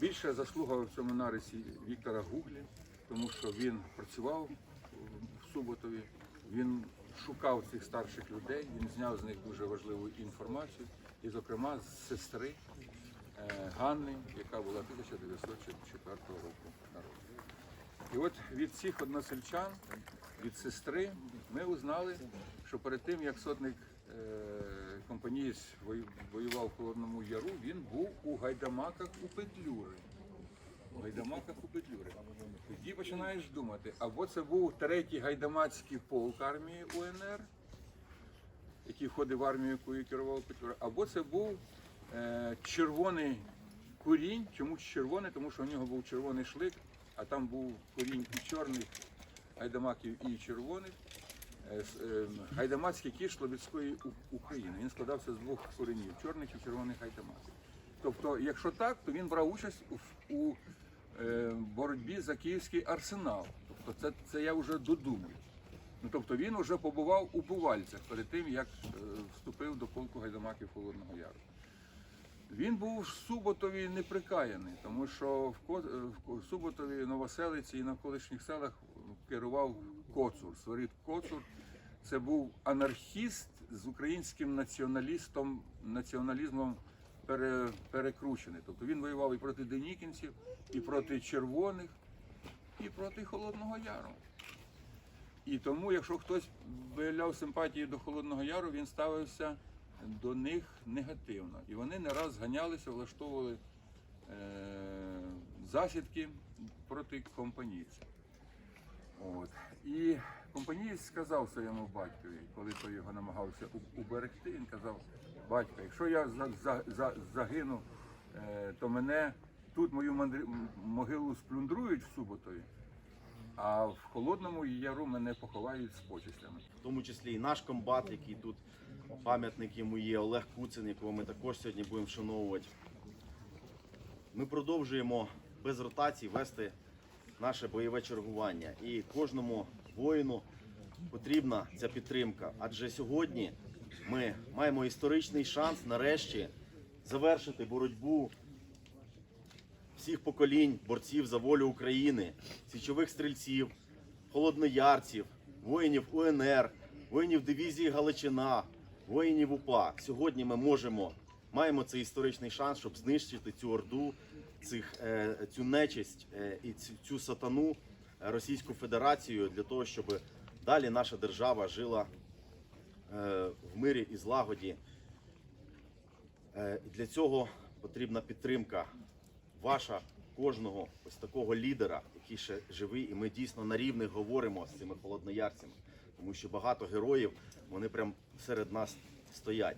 Більша заслуга в цьому нарисі Віктора Гуглі, тому що він працював в Суботові, він шукав цих старших людей, він зняв з них дуже важливу інформацію, і, зокрема, з сестри е, Ганни, яка була 1904 року народжена. І от від всіх односельчан, від сестри, ми узнали, що перед тим, як сотник е, компанієць воював в Холодному Яру, він був у гайдамаках у Петлюри. У гайдамаках у Петлюри. Тоді починаєш думати, або це був третій гайдамацький полк армії УНР, який входив в армію, якою керував Петлюра, або це був е, червоний курінь. Чому червоний? Тому що у нього був червоний шлик, а там був курінь і чорних гайдамаків, і червоних. Е, с- е, Гайдамацький кіш Слобідської України. Він складався з двох коренів чорних і червоних гайдамаків. Тобто, якщо так, то він брав участь у, у е, боротьбі за київський арсенал. Тобто, це, це я вже додумую. Ну, тобто він вже побував у Бувальцях перед тим, як е, вступив до полку гайдамаків Холодного Яру. Він був в Суботові неприкаяний, тому що в Суботові, Новоселиці і навколишніх селах керував Коцур, Свирид Коцур. Це був анархіст з українським націоналістом, націоналізмом пере, перекручений. Тобто він воював і проти денікінців, і проти червоних, і проти Холодного Яру. І тому, якщо хтось виявляв симпатії до Холодного Яру, він ставився до них негативно. І вони не раз ганялися, влаштовували е, засідки проти компанійця. От. І компанієць сказав своєму батькові, коли той його намагався уберегти, він казав, батько, якщо я за, за, за, загину, е, то мене тут мою мандрі- м- могилу сплюндрують в Суботові, а в Холодному Яру мене поховають з почестями. в тому числі і наш комбат, який тут пам'ятник йому є, Олег Куцин, якого ми також сьогодні будемо вшановувати. Ми продовжуємо без ротацій вести наше бойове чергування. І кожному воїну потрібна ця підтримка. Адже сьогодні ми маємо історичний шанс нарешті завершити боротьбу всіх поколінь борців за волю України, січових стрільців, холодноярців, воїнів УНР, воїнів дивізії Галичина, воїнів УПА. Сьогодні ми можемо, маємо цей історичний шанс, щоб знищити цю орду, цих, е, цю нечисть е, і цю, сатану е, Російську Федерацію для того, щоб далі наша держава жила в мирі і злагоді. Для цього потрібна підтримка ваша, кожного ось такого лідера, який ще живий, і ми дійсно на рівних говоримо з цими холодноярцями, тому що багато героїв вони прям серед нас стоять.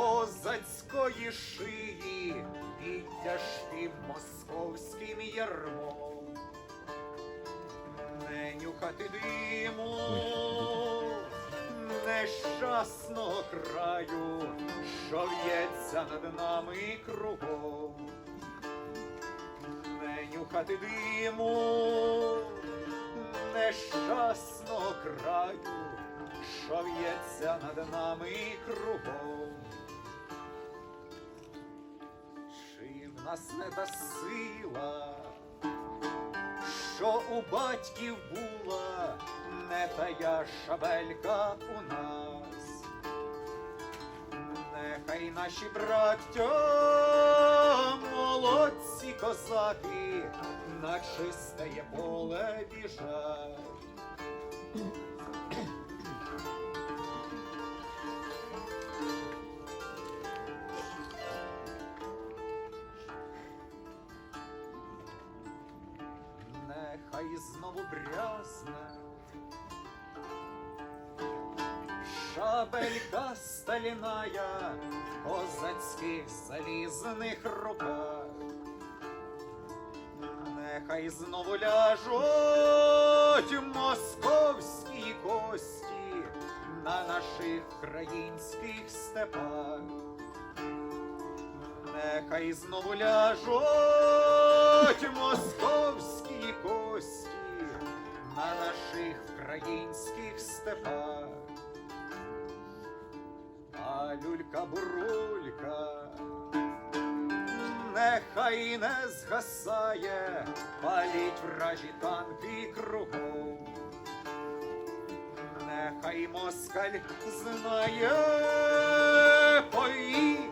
Козацької шиї і тяжким московським ярмом. Не нюхати диму нещасного краю, що в'ється над нами кругом. Не нюхати диму нещасного краю, що в'ється над нами кругом. Нас не та сила, що у батьків була, не тая шабелька у нас. Нехай наші браття, молодці козаки, на чисте поле біжать. Нехай знову брязне. Шабелька сталіная в козацьких залізних руках. Нехай знову ляжуть московські кості на наших українських степах. Нехай знову ляжуть московські кості на наших українських степах. А люлька бурулька нехай не згасає, паліть вражі танки кругом. Нехай москаль знає, поїх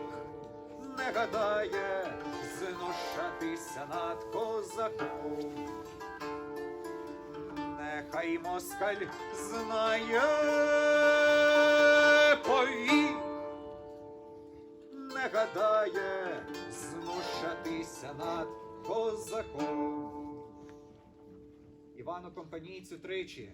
не гадає знущатися над козаком. Нехай москаль знає, поїх не гадає знущатися над козаком. Івану компанійцю тричі.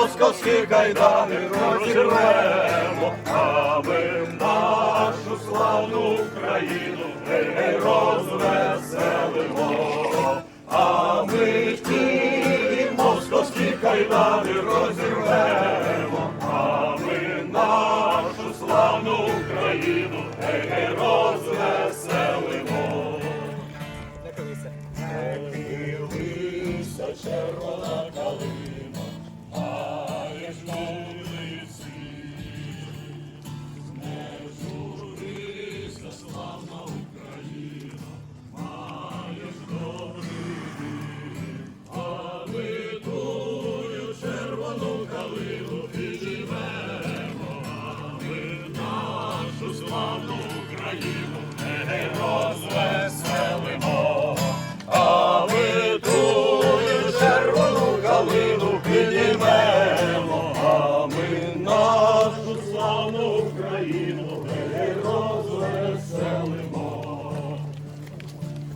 московські кайдани розірвемо, а ми нашу славну Україну розвеселимо, а ми ті московські кайдани розірвемо, а ми нашу славну Україну гей, розвеселимо. Червона калина,